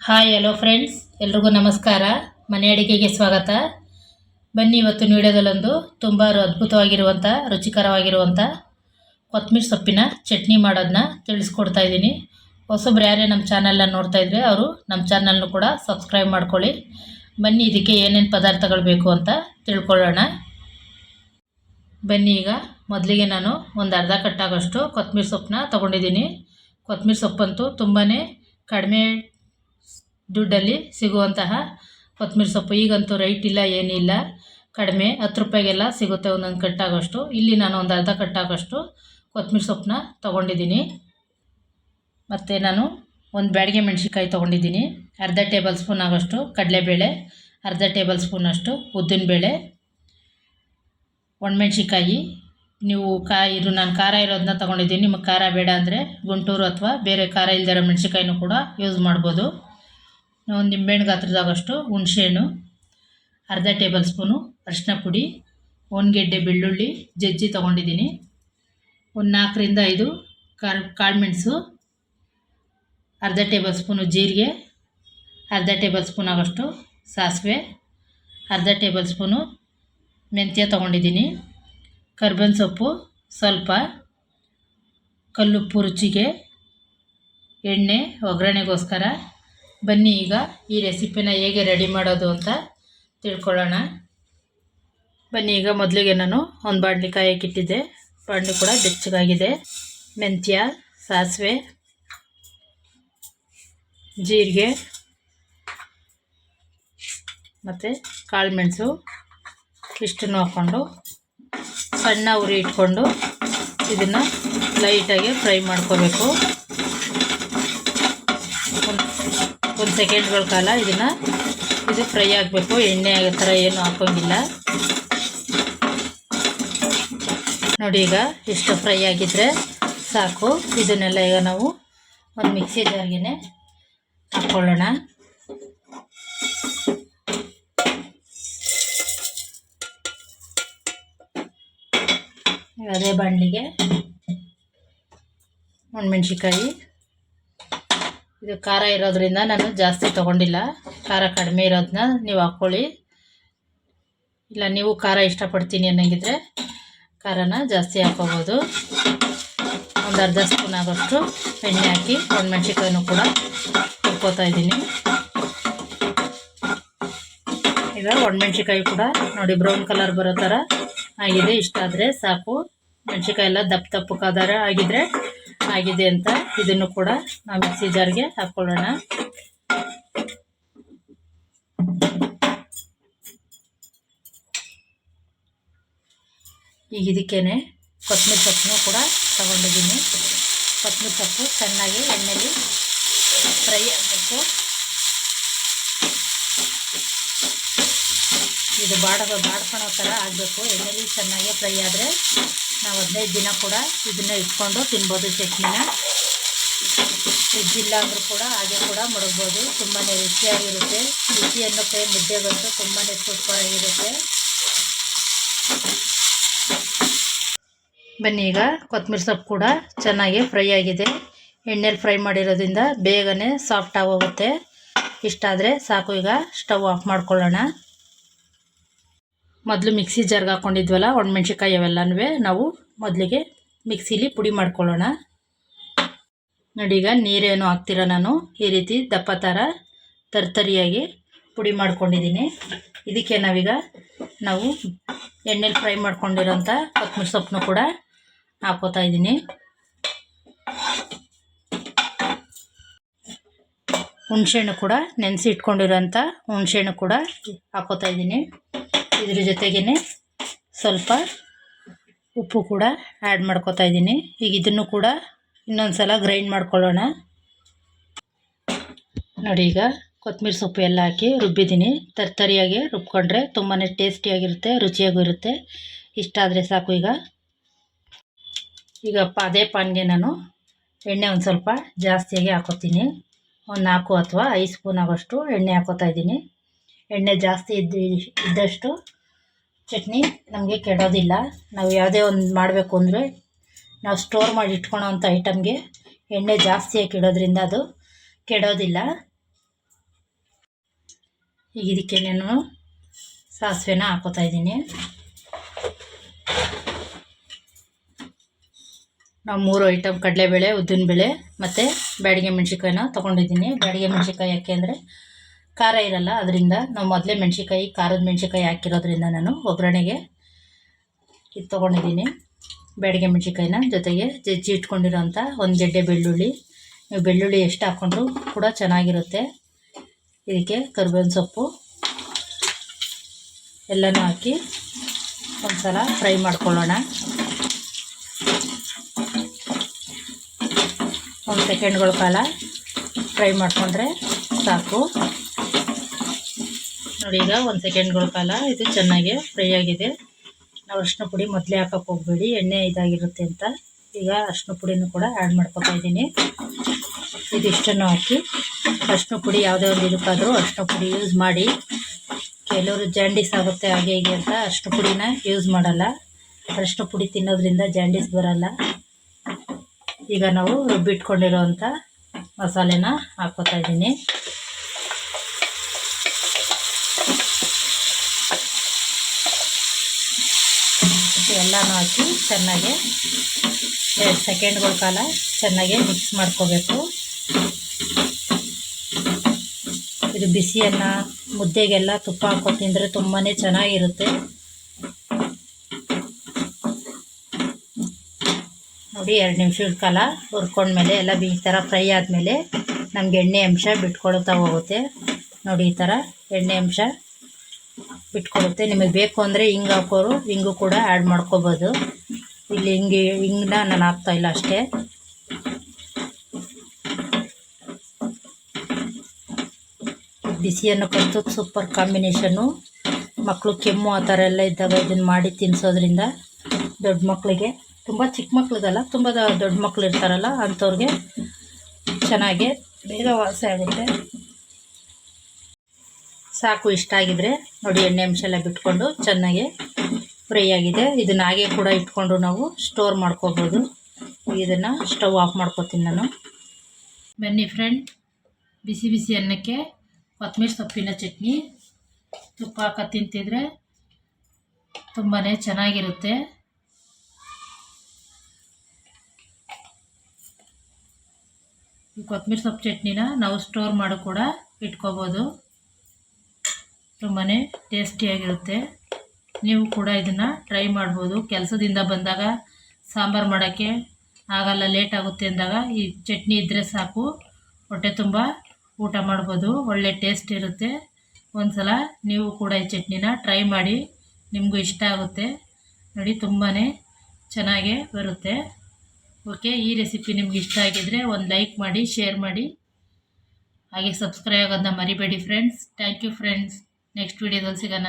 Hi hello friends ಎಲ್ರಿಗೂ ನಮಸ್ಕಾರ. ಮನೆ ಅಡಿಗೆಗೆ ಸ್ವಾಗತ. ಬನ್ನಿ ಇವತ್ತು ವಿಡಿಯೋದಲ್ಲೊಂದು ತುಂಬ ಅದ್ಭುತವಾಗಿರುವಂಥ ರುಚಿಕರವಾಗಿರುವಂಥ ಕೊತ್ತಂಬರಿ ಸೊಪ್ಪಿನ ಚಟ್ನಿ ಮಾಡೋದನ್ನ ತಿಳಿಸ್ಕೊಡ್ತಾ ಇದ್ದೀನಿ. ಹೊಸೊಬ್ರು ಯಾರೇ ನಮ್ಮ ಚಾನಲ್ನ ನೋಡ್ತಾ ಇದ್ರೆ ಅವರು ನಮ್ಮ ಚಾನಲ್ನು ಕೂಡ ಸಬ್ಸ್ಕ್ರೈಬ್ ಮಾಡ್ಕೊಳ್ಳಿ. ಬನ್ನಿ ಇದಕ್ಕೆ ಏನೇನು ಪದಾರ್ಥಗಳು ಬೇಕು ಅಂತ ತಿಳ್ಕೊಳ್ಳೋಣ. ಬನ್ನಿ ಈಗ ಮೊದಲಿಗೆ ನಾನು ಒಂದು ಅರ್ಧ ಕಟ್ಟಾಗೋಷ್ಟು ಕೊತ್ತಂಬರಿ ಸೊಪ್ಪನ್ನ ತೊಗೊಂಡಿದ್ದೀನಿ. ಕೊತ್ತಂಬರಿ ಸೊಪ್ಪಂತೂ ತುಂಬಾ ಕಡಿಮೆ ದುಡ್ಡಲ್ಲಿ ಸಿಗುವಂತಹ ಕೊತ್ತಂಬರಿ ಸೊಪ್ಪು. ಈಗಂತೂ ರೈಟ್ ಇಲ್ಲ ಏನಿಲ್ಲ ಕಡಿಮೆ, ಹತ್ತು ರೂಪಾಯಿಗೆಲ್ಲ ಸಿಗುತ್ತೆ ಒಂದೊಂದು ಕಟ್ಟಾಗೋಷ್ಟು. ಇಲ್ಲಿ ನಾನು ಒಂದು ಅರ್ಧ ಕಟ್ಟಾಗೋಷ್ಟು ಕೊತ್ತಂಬರಿ ಸೊಪ್ಪನ್ನ ತೊಗೊಂಡಿದ್ದೀನಿ. ಮತ್ತು ನಾನು ಒಂದು ಬ್ಯಾಡಿಗೆ ಮೆಣಸಿನ್ಕಾಯಿ ತೊಗೊಂಡಿದ್ದೀನಿ. ಅರ್ಧ ಟೇಬಲ್ ಸ್ಪೂನ್ ಆಗೋಷ್ಟು ಕಡಲೆಬೇಳೆ, ಅರ್ಧ ಟೇಬಲ್ ಸ್ಪೂನಷ್ಟು ಉದ್ದಿನಬೇಳೆ ಒಣಮೆಣ್ಸಿಕಾಯಿ ನೀವು ಕಾ ಇದು ನಾನು ಖಾರ ಇರೋದನ್ನ ತೊಗೊಂಡಿದ್ದೀನಿ. ನಿಮಗೆ ಖಾರ ಬೇಡ ಅಂದರೆ ಗುಂಟೂರು ಅಥವಾ ಬೇರೆ ಖಾರ ಇಲ್ಲದಿರೋ ಮೆಣಸಿನ್ಕಾಯಿನೂ ಕೂಡ ಯೂಸ್ ಮಾಡ್ಬೋದು. ಒಂದು ನಿಂಬೆಹಣ್ಣು ಗಾತ್ರದಾಗಷ್ಟು ಹುಣಸೆಹಣ್ಣು, ಅರ್ಧ ಟೇಬಲ್ ಸ್ಪೂನು ಅರಿಶಿನ ಪುಡಿ ಒಂದು ಗೆಡ್ಡೆ ಬೆಳ್ಳುಳ್ಳಿ, ಜಜ್ಜಿ ತೊಗೊಂಡಿದ್ದೀನಿ. ಒಂದು ನಾಲ್ಕರಿಂದ ಐದು ಕಾಳು ಕಾಳುಮೆಣಸು ಅರ್ಧ ಟೇಬಲ್ ಸ್ಪೂನು ಜೀರಿಗೆ, ಅರ್ಧ ಟೇಬಲ್ ಸ್ಪೂನ್ ಆಗೋಷ್ಟು ಸಾಸಿವೆ, ಅರ್ಧ ಟೇಬಲ್ ಸ್ಪೂನು ಮೆಂತ್ಯ ತೊಗೊಂಡಿದ್ದೀನಿ. ಕರ್ಬೇವಿನ ಸೊಪ್ಪು ಸ್ವಲ್ಪ, ಕಲ್ಲುಪ್ಪು ರುಚಿಗೆ, ಎಣ್ಣೆ, ಒಗ್ಗರಣೆಗೋಸ್ಕರ ಬನ್ನಿ ಈಗ ಈ ರೆಸಿಪಿನ ಹೇಗೆ ರೆಡಿ ಮಾಡೋದು ಅಂತ ತಿಳ್ಕೊಳ್ಳೋಣ. ಬನ್ನಿ ಈಗ ಮೊದಲಿಗೆ ನಾನು ಒಂದು ಬಾಣಲಿ ಕಾಯಕ್ಕಿಟ್ಟಿದ್ದೆ ಬಾಣಲಿ ಕೂಡ ಬೆಚ್ಚಗಾಗಿದೆ. ಮೆಂತ್ಯ, ಸಾಸಿವೆ, ಜೀರಿಗೆ, ಮತ್ತು ಕಾಳುಮೆಣಸು ಇಷ್ಟನ್ನು ಹಾಕ್ಕೊಂಡು ಸಣ್ಣ ಉರಿ ಇಟ್ಕೊಂಡು ಇದನ್ನು ಲೈಟಾಗಿ ಫ್ರೈ ಮಾಡ್ಕೋಬೇಕು. ಒಂದು ಒಂದು ಸೆಕೆಂಡ್ಗಳ ಕಾಲ ಇದನ್ನು ಇದು ಫ್ರೈ ಆಗಬೇಕು. ಎಣ್ಣೆ ಆಗೋ ಥರ ಏನು ಹಾಕೋಂಗಿಲ್ಲ ನೋಡಿ ಈಗ ಇಷ್ಟು ಫ್ರೈ ಆಗಿದ್ದರೆ ಸಾಕು. ಇದನ್ನೆಲ್ಲ ಈಗ ನಾವು ಒಂದು ಮಿಕ್ಸಿ ಜಾರ್ಗೆ ಹಾಕ್ಕೊಳ್ಳೋಣ ಅದೇ ಬಾಣಲಿಗೆ. ಒಣಮೆಣ್ಸಿಕಾಯಿ ಇದು ಖಾರ ಇರೋದ್ರಿಂದ ನಾನು ಜಾಸ್ತಿ ತೊಗೊಂಡಿಲ್ಲ. ಖಾರ ಕಡಿಮೆ ಇರೋದನ್ನ ನೀವು ಹಾಕ್ಕೊಳ್ಳಿ. ಇಲ್ಲ, ನೀವು ಖಾರ ಇಷ್ಟಪಡ್ತೀನಿ ಅನ್ನಂಗಿದ್ರೆ ಖಾರನ ಜಾಸ್ತಿ ಹಾಕೋಬೋದು. ಒಂದು ಅರ್ಧ ಸ್ಪೂನ್ ಆಗೋಷ್ಟು ಎಣ್ಣೆ ಹಾಕಿ ಒಣಮೆಣ್ಸಿಕಾಯಿನೂ ಕೂಡ ಹುರ್ಕೋತಾ ಇದ್ದೀನಿ. ಈಗ ಒಣಮೆಣ್ಸಿಕಾಯಿ ಕೂಡ ನೋಡಿ, ಬ್ರೌನ್ ಕಲರ್ ಬರೋ ಥರ ಆಗಿದೆ. ಇಷ್ಟ ಆದರೆ ಸಾಕು. ಮೆಣಸಿಕಾಯಿ ಎಲ್ಲ ದಪ್ಪ ದಪ್ಪಕ್ಕಾದರೆ ಆಗಿದ್ರೆ ಆಗಿದೆ ಅಂತ ಇದನ್ನು ಕೂಡ ನಾವು ಮಿಕ್ಸಿ ಜಾರ್ಗೆ ಹಾಕ್ಕೊಳ್ಳೋಣ ಈಗ ಇದಕ್ಕೇನೆ ಕೊತ್ತಂಬರಿ ಸೊಪ್ಪನ್ನು ಕೂಡ ತಗೊಂಡಿದ್ದೀನಿ. ಕೊತ್ತಂಬರಿ ಸೊಪ್ಪು ಚೆನ್ನಾಗಿ ಎಣ್ಣೆಲಿ ಫ್ರೈ ಆಗಬೇಕು. ಇದು ಬಾಡ ಬಾಡ್ಕೊಳೋ ಥರ ಆಗಬೇಕು. ಎಣ್ಣೆಲಿ ಚೆನ್ನಾಗಿ ಫ್ರೈ ಆದರೆ ನಾವು ಹದಿನೈದು ದಿನ ಕೂಡ ಇದನ್ನ ಇಟ್ಕೊಂಡು ತಿನ್ಬೋದು ಚಟ್ನಿನ. ಫ್ರಿಜ್ ಇಲ್ಲ ಅಂದರೂ ಕೂಡ ಹಾಗೆ ಕೂಡ ಮಡಗ್ಬೋದು. ತುಂಬಾ ರುಚಿಯಾಗಿರುತ್ತೆ. ರುಚಿ ಅನ್ನೋಕ್ಕೆ ಮುದ್ದೆಗಂತೂ ತುಂಬಾ ಸೂಪರಾಗಿರುತ್ತೆ. ಬನ್ನಿ ಈಗ ಕೊತ್ತಂಬರಿ ಸೊಪ್ಪು ಕೂಡ ಚೆನ್ನಾಗಿ ಫ್ರೈ ಆಗಿದೆ. ಎಣ್ಣೆಲಿ ಫ್ರೈ ಮಾಡಿರೋದ್ರಿಂದ ಬೇಗನೆ ಸಾಫ್ಟ್ ಆಗೋಗುತ್ತೆ. ಇಷ್ಟಾದರೆ ಸಾಕು ಈಗ, ಸ್ಟವ್ ಆಫ್ ಮಾಡ್ಕೊಳ್ಳೋಣ. ಮೊದಲು ಮಿಕ್ಸಿ ಜಾರ್ಗೆ ಹಾಕ್ಕೊಂಡಿದ್ವಲ್ಲ ಒಣಮೆಣ್ಸಿಕಾಯಿ ಅವೆಲ್ಲನೂ ನಾವು ಮೊದಲಿಗೆ ಮಿಕ್ಸಿಲಿ ಪುಡಿ ಮಾಡ್ಕೊಳ್ಳೋಣ. ನೋಡಿ, ಈಗ ನೀರೇನು ಹಾಕ್ತಿರ ನಾನು? ಈ ರೀತಿ ದಪ್ಪ ಥರ ತರ್ತರಿಯಾಗಿ ಪುಡಿ ಮಾಡ್ಕೊಂಡಿದ್ದೀನಿ. ಇದಕ್ಕೆ ನಾವೀಗ ನಾವು ಎಣ್ಣೆಲಿ ಫ್ರೈ ಮಾಡ್ಕೊಂಡಿರೋಂಥ ಕೊತ್ತಂಬರಿ ಸೊಪ್ಪನ್ನು ಕೂಡ ಹಾಕೋತಾ ಇದ್ದೀನಿ. ಹುಣ್ಸೆಹಣ್ಣು ಕೂಡ ನೆನೆಸಿ ಇಟ್ಕೊಂಡಿರೋಂಥ ಹುಣ್ಸೆಹಣ್ಣು ಕೂಡ ಹಾಕೋತಾ ಇದ್ದೀನಿ. ಇದ್ರ ಜೊತೆಗೇ ಸ್ವಲ್ಪ ಉಪ್ಪು ಕೂಡ ಆ್ಯಡ್ ಮಾಡ್ಕೋತಾ ಇದ್ದೀನಿ. ಈಗ ಇದನ್ನು ಕೂಡ ಇನ್ನೊಂದು ಸಲ ಗ್ರೈಂಡ್ ಮಾಡ್ಕೊಳ್ಳೋಣ. ನೋಡಿ ಈಗ ಕೊತ್ತಂಬರಿ ಸೊಪ್ಪು ಎಲ್ಲ ಹಾಕಿ ರುಬ್ಬಿದ್ದೀನಿ. ತರ್ತರಿಯಾಗಿ ರುಬ್ಕೊಂಡ್ರೆ ತುಂಬಾ ಟೇಸ್ಟಿಯಾಗಿರುತ್ತೆ ರುಚಿಯಾಗೂ ಇರುತ್ತೆ. ಇಷ್ಟ ಆದರೆ ಸಾಕು ಈಗ. ಈಗ ಅದೇ ಪಾನ್ಗೆ ನಾನು ಎಣ್ಣೆ ಒಂದು ಸ್ವಲ್ಪ ಜಾಸ್ತಿಯಾಗಿ ಹಾಕೋತೀನಿ. ಒಂದು ನಾಲ್ಕು ಅಥವಾ ಐದು ಸ್ಪೂನ್ ಆಗೋಷ್ಟು ಎಣ್ಣೆ ಹಾಕೋತಾ ಇದ್ದೀನಿ. ಎಣ್ಣೆ ಜಾಸ್ತಿ ಇದ್ದು, ಇದ್ದಷ್ಟು ಚಟ್ನಿ ನಮಗೆ ಕೆಡೋದಿಲ್ಲ. ನಾವು ಯಾವುದೇ ಒಂದು ಮಾಡಬೇಕು ಅಂದರೆ ನಾವು ಸ್ಟೋರ್ ಮಾಡಿ ಇಟ್ಕೊಳೋ ಅಂಥ ಐಟಮ್ಗೆ ಎಣ್ಣೆ ಜಾಸ್ತಿ ಹಾಕಿಡೋದ್ರಿಂದ ಅದು ಕೆಡೋದಿಲ್ಲ. ಈಗ ಇದಕ್ಕೆ ನಾನು ಸಾಸಿವೆನ ಹಾಕೋತಾ ಇದ್ದೀನಿ. ನಾವು ಮೂರು ಐಟಮ್ ಕಡಲೆಬೇಳೆ, ಉದ್ದಿನಬೇಳೆ ಮತ್ತು ಬ್ಯಾಡಿಗೆ ಮೆಣಸಿನ್ಕಾಯಿನ ತೊಗೊಂಡಿದ್ದೀನಿ. ಬ್ಯಾಡಿಗೆ ಮೆಣಸಿನ್ಕಾಯಿ ಯಾಕೆ ಅಂದರೆ ಖಾರ ಇರಲ್ಲ, ಅದರಿಂದ ನಾವು ಮೊದಲೇ ಮೆಣಸಿನ್ಕಾಯಿ, ಖಾರದ ಮೆಣಸಿನ್ಕಾಯಿ ಹಾಕಿರೋದ್ರಿಂದ ನಾನು ಒಗ್ಗರಣೆಗೆ ಇದು ತೊಗೊಂಡಿದ್ದೀನಿ. ಬೇಡಿಗೆ ಮೆಣಸಿನ್ಕಾಯಿನ ಜೊತೆಗೆ ಜಜ್ಜಿ ಇಟ್ಕೊಂಡಿರೋಂಥ ಒಂದು ಗೆಡ್ಡೆ ಬೆಳ್ಳುಳ್ಳಿ. ನೀವು ಬೆಳ್ಳುಳ್ಳಿ ಎಷ್ಟು ಹಾಕ್ಕೊಂಡ್ರು ಕೂಡ ಚೆನ್ನಾಗಿರುತ್ತೆ. ಇದಕ್ಕೆ ಕರ್ಬೇವಿನ ಸೊಪ್ಪು ಎಲ್ಲನೂ ಹಾಕಿ ಒಂದು ಸಲ ಫ್ರೈ ಮಾಡ್ಕೊಳ್ಳೋಣ. ಒಂದು ಸೆಕೆಂಡ್ಗಳ ಕಾಲ ಫ್ರೈ ಮಾಡಿಕೊಂಡ್ರೆ ಸಾಕು. ನೋಡಿ ಈಗ ಒಂದು ಸೆಕೆಂಡ್ಗಳ ಕಾಲ ಇದು ಚೆನ್ನಾಗಿ ಫ್ರೈ ಆಗಿದೆ. ನಾವು ಅರಿಶಿನ ಪುಡಿ ಮೊದಲೇ ಹಾಕಕ್ಕೆ ಹೋಗಬೇಡಿ, ಎಣ್ಣೆ ಇದಾಗಿರುತ್ತೆ ಅಂತ. ಈಗ ಅರಿಶಿನ ಪುಡಿನೂ ಕೂಡ ಆ್ಯಡ್ ಮಾಡ್ಕೊತಾ ಇದ್ದೀನಿ. ಇದಿಷ್ಟನ್ನು ಹಾಕಿ ಅರ್ಶಿನ ಪುಡಿ ಯಾವುದೇ ಒಂದು ಇದಕ್ಕಾದರೂ ಅರಿಶಿನ ಪುಡಿ ಯೂಸ್ ಮಾಡಿ. ಕೆಲವರು ಜಾಂಡೀಸ್ ಆಗುತ್ತೆ ಹಾಗೆ ಹೀಗೆ ಅಂತ ಅರಿಶಿನ ಪುಡಿನ ಯೂಸ್ ಮಾಡಲ್ಲ. ಅರಿಶಿನ ಪುಡಿ ತಿನ್ನೋದ್ರಿಂದ ಜಾಂಡೀಸ್ ಬರಲ್ಲ. ಈಗ ನಾವು ರುಬ್ಬಿಟ್ಕೊಂಡಿರೋವಂಥ ಮಸಾಲೆನ ಹಾಕ್ಕೋತಾ ಇದ್ದೀನಿ. ಎಲ್ಲನೂ ಹಾಕಿ ಚೆನ್ನಾಗೆ ಎರಡು ಸೆಕೆಂಡ್ಗಳ ಕಾಲ ಚೆನ್ನಾಗೆ ಮಿಕ್ಸ್ ಮಾಡ್ಕೋಬೇಕು. ಇದು ಬಿಸಿಯನ್ನ, ಮುದ್ದೆಗೆಲ್ಲ ತುಪ್ಪ ಹಾಕೋ ತಿಂದರೆ ತುಂಬಾ ಚೆನ್ನಾಗಿರುತ್ತೆ. ನೋಡಿ, ಎರಡು ನಿಮಿಷದ ಕಾಲ ಹುರ್ಕೊಂಡ್ಮೇಲೆ ಎಲ್ಲ ಈ ಥರ ಫ್ರೈ ಆದಮೇಲೆ ನಮ್ಗೆ ಎಣ್ಣೆ ಅಂಶ ಬಿಟ್ಕೊಳ್ತಾ ಹೋಗುತ್ತೆ. ನೋಡಿ, ಈ ಥರ ಎಣ್ಣೆ ಅಂಶ ಬಿಟ್ಕೊಡುತ್ತೆ ನಿಮಗೆ ಬೇಕು ಅಂದರೆ ಹಿಂಗೆ ಹಾಕೋರು, ಹಿಂಗು ಕೂಡ ಆ್ಯಡ್ ಮಾಡ್ಕೋಬೋದು. ಇಲ್ಲಿ ಹಿಂಗೆ ಹಿಂಗನ್ನ ನಾನು ಹಾಕ್ತಾಯಿಲ್ಲ ಅಷ್ಟೇ. ಬಿಸಿಯನ್ನು ಕಲಿತು ಸೂಪರ್ ಕಾಂಬಿನೇಷನ್ನು ಮಕ್ಕಳು ಕೆಮ್ಮು ಆ ಥರ ಎಲ್ಲ ಇದ್ದಾಗ ಇದನ್ನು ಮಾಡಿ ತಿನ್ನಿಸೋದ್ರಿಂದ ದೊಡ್ಡ ಮಕ್ಕಳಿಗೆ ತುಂಬ ಚಿಕ್ಕ ಮಕ್ಳಿಗಲ್ಲ ತುಂಬ ದೊಡ್ಡ ಮಕ್ಕಳು ಇರ್ತಾರಲ್ಲ, ಅಂಥವ್ರಿಗೆ ಚೆನ್ನಾಗೆ ಬೇಗ ವಾಸಿ ಆಗುತ್ತೆ. ಸಾಕು ಇಷ್ಟ ಆಗಿದ್ರೆ ನೋಡಿ ಎಣ್ಣೆ ಅಂಶ ಎಲ್ಲ ಬಿಟ್ಕೊಂಡು ಚೆನ್ನಾಗಿ ಫ್ರೈ ಆಗಿದೆ. ಇದನ್ನ ಹಾಗೆ ಕೂಡ ಇಟ್ಕೊಂಡು ನಾವು ಸ್ಟೋರ್ ಮಾಡ್ಕೋಬೋದು. ಇದನ್ನು ಸ್ಟವ್ ಆಫ್ ಮಾಡ್ಕೋತೀನಿ ನಾನು. ಬನ್ನಿ ಫ್ರೆಂಡ್ ಬಿಸಿ ಬಿಸಿ ಅನ್ನಕ್ಕೆ ಕೊತ್ತಂಬರಿ ಸೊಪ್ಪಿನ ಚಟ್ನಿ. ತುಪ್ಪ ಹಾಕ ತಿಂತಿದ್ರೆ ತುಂಬಾ ಚೆನ್ನಾಗಿರುತ್ತೆ. ಈ ಕೊತ್ತಂಬರಿ ಸೊಪ್ಪು ಚಟ್ನಿನ ನಾವು ಸ್ಟೋರ್ ಮಾಡಿ ಕೂಡ ಇಟ್ಕೋಬೋದು. ತುಂಬಾ ಟೇಸ್ಟಿಯಾಗಿರುತ್ತೆ. ನೀವು ಕೂಡ ಇದನ್ನು ಟ್ರೈ ಮಾಡ್ಬೋದು. ಕೆಲಸದಿಂದ ಬಂದಾಗ ಸಾಂಬಾರು ಮಾಡೋಕ್ಕೆ ಆಗಲ್ಲ, ಲೇಟ್ ಆಗುತ್ತೆ ಅಂದಾಗ ಈ ಚಟ್ನಿ ಇದ್ದರೆ ಸಾಕು. ಹೊಟ್ಟೆ ತುಂಬ ಊಟ ಮಾಡ್ಬೋದು. ಒಳ್ಳೆ ಟೇಸ್ಟ್ ಇರುತ್ತೆ. ಒಂದು ಸಲ ನೀವು ಕೂಡ ಈ ಚಟ್ನಿನ ಟ್ರೈ ಮಾಡಿ, ನಿಮಗೂ ಇಷ್ಟ ಆಗುತ್ತೆ. ನೋಡಿ ತುಂಬಾ ಚೆನ್ನಾಗೇ ಬರುತ್ತೆ. ಓಕೆ, ಈ ರೆಸಿಪಿ ನಿಮ್ಗೆ ಇಷ್ಟ ಆಗಿದ್ರೆ ಒಂದು ಲೈಕ್ ಮಾಡಿ, ಶೇರ್ ಮಾಡಿ. ಹಾಗೆ ಸಬ್ಸ್ಕ್ರೈಬ್ ಆಗೋದನ್ನ ಮರಿಬೇಡಿ friends. Thank you friends. Next ವಿಡಿಯೋದಲ್ಲಿ ಸಿಗೋಣ.